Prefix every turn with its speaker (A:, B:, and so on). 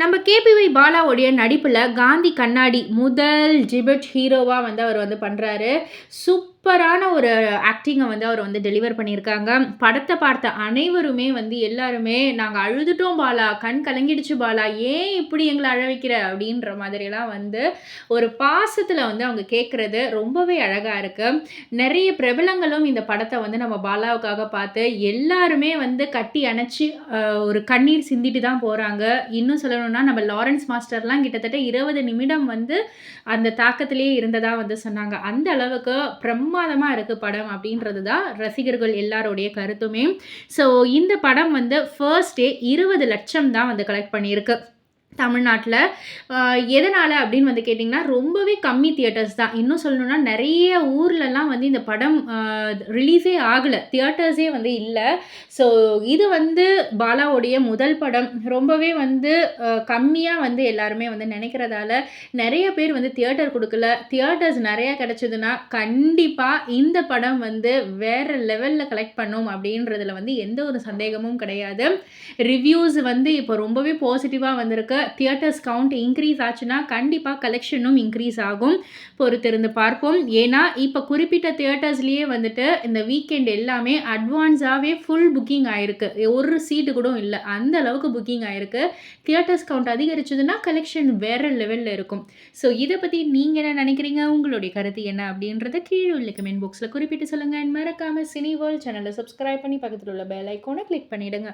A: நம்ம கேபிஒய் பாலாவுடைய நடிப்பில் காந்தி கண்ணாடி முதல் ஜிபெட் ஹீரோவாக வந்து அவர் வந்து பண்ணுறாரு சூப்பரான ஒரு ஆக்டிங்கை வந்து அவர் வந்து டெலிவர் பண்ணியிருக்காங்க. படத்தை பார்த்த அனைவருமே வந்து எல்லாருமே நாங்கள் அழுதுட்டோம் பாலா கண் கலங்கிடுச்சு பாலா ஏன் இப்படி எங்களை அழ வைக்கிற? அப்படின்ற மாதிரிலாம் வந்து ஒரு பாசத்தில் வந்து அவங்க கேட்குறது ரொம்பவே அழகாக இருக்குது நிறைய பிரபலங்களும் இந்த படத்தை வந்து நம்ம பாலாவுக்காக பார்த்து எல்லாருமே வந்து கட்டி அணைச்சி ஒரு கண்ணீர் சிந்திட்டு தான் போகிறாங்க இன்னும் சொல்லணும்னா நம்ம லாரன்ஸ் மாஸ்டர்லாம் கிட்டத்தட்ட இருபது நிமிடம் வந்து அந்த தாக்கத்திலேயே இருந்ததாக வந்து சொன்னாங்க. அந்த அளவுக்கு பிரமாதமாக இருக்குது படம் அப்படின்றது தான் ரசிகர்கள் எல்லாருடைய கருத்துமே. ஸோ இந்த படம் வந்து ஃபர்ஸ்ட் டே இருபது லட்சம் தான் வந்து கலெக்ட் பண்ணியிருக்கு. தமிழ்நாட்டில். எதனால் அப்படின்னு வந்து கேட்டிங்கன்னா ரொம்பவே கம்மி தியேட்டர்ஸ் தான். இன்னும் சொல்லணுன்னா நிறைய ஊர்லலாம் வந்து இந்த படம் ரிலீஸே ஆகலை. தியேட்டர்ஸே வந்து இல்லை. ஸோ இது வந்து பாலாவுடைய முதல் படம். ரொம்பவே வந்து கம்மியாக வந்து எல்லாருமே வந்து நினைக்கிறதால நிறைய பேர் வந்து தியேட்டர் கொடுக்கல. தியேட்டர்ஸ் நிறையா கிடச்சிதுன்னா கண்டிப்பாக இந்த படம் வந்து வேறு லெவலில் கலெக்ட் பண்ணும் அப்படின்றதுல வந்து எந்த ஒரு சந்தேகமும் கிடையாது. ரிவ்யூஸ் வந்து இப்போ ரொம்பவே பாசிட்டிவாக வந்திருக்கு. தியேட்டர்ஸ் கவுண்ட் இன்க்ரீஸ் ஆச்சுன்னா கண்டிப்பாக கலெக்ஷனும் இன்க்ரீஸ் ஆகும். பொறுத்திருந்து பார்ப்போம். ஏன்னா இப்போ குறிப்பிட்ட தியேட்டர்ஸ்லேயே வந்துட்டு இந்த வீக்கெண்ட் எல்லாமே அட்வான்ஸாகவே ஃபுல் புக்கிங் ஆயிருக்கு. ஒரு சீட்டு கூட இல்லை. அந்த அளவுக்கு புக்கிங் ஆயிருக்கு. தியேட்டர்ஸ் கவுண்ட் அதிகரிச்சதுன்னா கலெக்ஷன் வேறு லெவலில் இருக்கும். ஸோ இதை பற்றி நீங்கள் என்ன நினைக்கிறீங்க? உங்களுடைய கருத்து என்ன அப்படின்றத கீழே உள்ள கமெண்ட் பாக்ஸில் குறிப்பிட்டு சொல்லுங்கள் மறக்காமல் சினி வேர்ல்ட் சேனலை சப்ஸ்கிரைப் பண்ணி பக்கத்தில் உள்ள பெல் ஐக்கோனை கிளிக் பண்ணிவிடுங்க